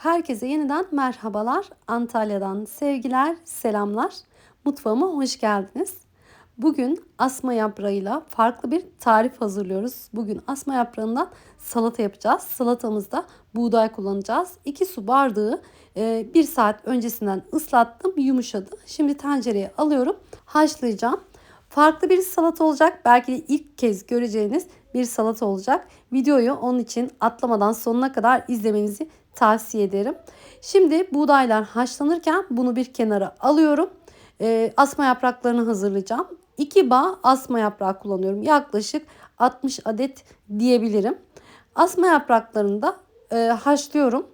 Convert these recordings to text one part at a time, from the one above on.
Herkese yeniden merhabalar. Antalya'dan sevgiler, selamlar. Mutfağıma hoş geldiniz. Bugün asma yaprağıyla farklı bir tarif hazırlıyoruz. Bugün asma yaprağından salata yapacağız. Salatamızda buğday kullanacağız. 2 su bardağı 1 saat öncesinden ıslattım, yumuşadı. Şimdi tencereye alıyorum, haşlayacağım. Farklı bir salata olacak. Belki de ilk kez göreceğiniz bir salata olacak. Videoyu onun için atlamadan sonuna kadar izlemenizi tavsiye ederim. Şimdi buğdaylar haşlanırken bunu bir kenara alıyorum. E, asma yapraklarını hazırlayacağım. 2 bağ asma yaprağı kullanıyorum. Yaklaşık 60 adet diyebilirim. Asma yapraklarını da e, haşlıyorum.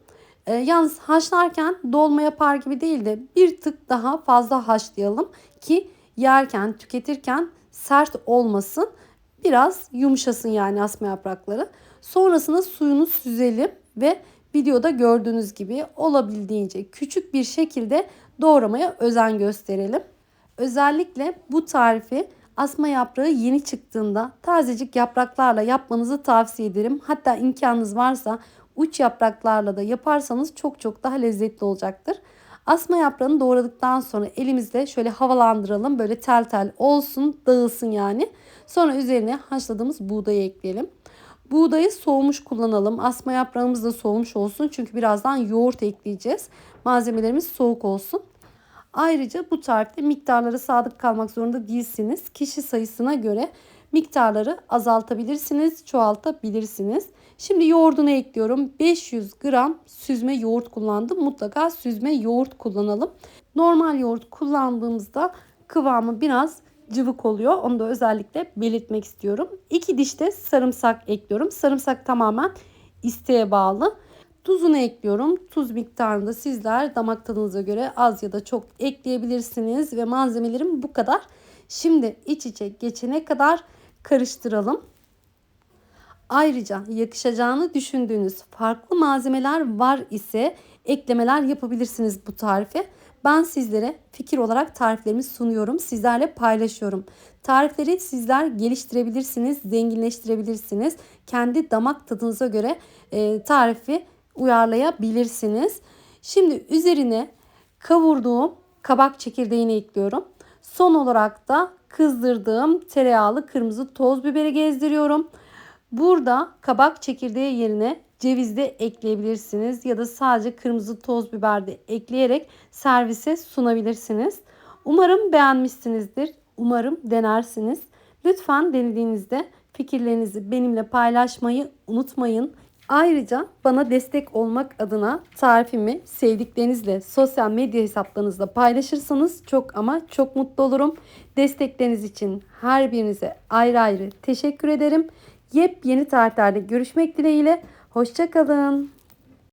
E, yalnız haşlarken dolma yapar gibi değil de bir tık daha fazla haşlayalım ki yerken, tüketirken sert olmasın. Biraz yumuşasın yani asma yaprakları. Sonrasında suyunu süzelim ve videoda gördüğünüz gibi olabildiğince küçük bir şekilde doğramaya özen gösterelim. Özellikle bu tarifi asma yaprağı yeni çıktığında tazecik yapraklarla yapmanızı tavsiye ederim. Hatta imkanınız varsa uç yapraklarla da yaparsanız çok çok daha lezzetli olacaktır. Asma yaprağını doğradıktan sonra elimizle şöyle havalandıralım. Böyle tel tel olsun, dağılsın yani. Sonra üzerine haşladığımız buğdayı ekleyelim. Buğdayı soğumuş kullanalım. Asma yaprağımız da soğumuş olsun. Çünkü birazdan yoğurt ekleyeceğiz. Malzemelerimiz soğuk olsun. Ayrıca bu tarifte miktarları sadık kalmak zorunda değilsiniz. Kişi sayısına göre miktarları azaltabilirsiniz, çoğaltabilirsiniz. Şimdi yoğurdunu ekliyorum. 500 gram süzme yoğurt kullandım. Mutlaka süzme yoğurt kullanalım. Normal yoğurt kullandığımızda kıvamı biraz cıvık oluyor. Onu da özellikle belirtmek istiyorum. 2 diş de sarımsak ekliyorum. Sarımsak tamamen isteğe bağlı. Tuzunu ekliyorum. Tuz miktarını da sizler damak tadınıza göre az ya da çok ekleyebilirsiniz. Ve malzemelerim bu kadar. Şimdi iç içe geçene kadar karıştıralım. Ayrıca yakışacağını düşündüğünüz farklı malzemeler var ise eklemeler yapabilirsiniz bu tarife. Ben sizlere fikir olarak tariflerimi sunuyorum. Sizlerle paylaşıyorum. Tarifleri sizler geliştirebilirsiniz, zenginleştirebilirsiniz. Kendi damak tadınıza göre e, tarifi uyarlayabilirsiniz. Şimdi üzerine kavurduğum kabak çekirdeğini ekliyorum. Son olarak da kızdırdığım tereyağlı kırmızı toz biberi gezdiriyorum. Burada kabak çekirdeği yerine ceviz de ekleyebilirsiniz ya da sadece kırmızı toz biber de ekleyerek servise sunabilirsiniz. Umarım beğenmişsinizdir. Umarım denersiniz. Lütfen denediğinizde fikirlerinizi benimle paylaşmayı unutmayın. Ayrıca bana destek olmak adına tarifimi sevdiklerinizle sosyal medya hesaplarınızda paylaşırsanız çok ama çok mutlu olurum. Destekleriniz için her birinize ayrı ayrı teşekkür ederim. Yepyeni tariflerde görüşmek dileğiyle. Hoşçakalın.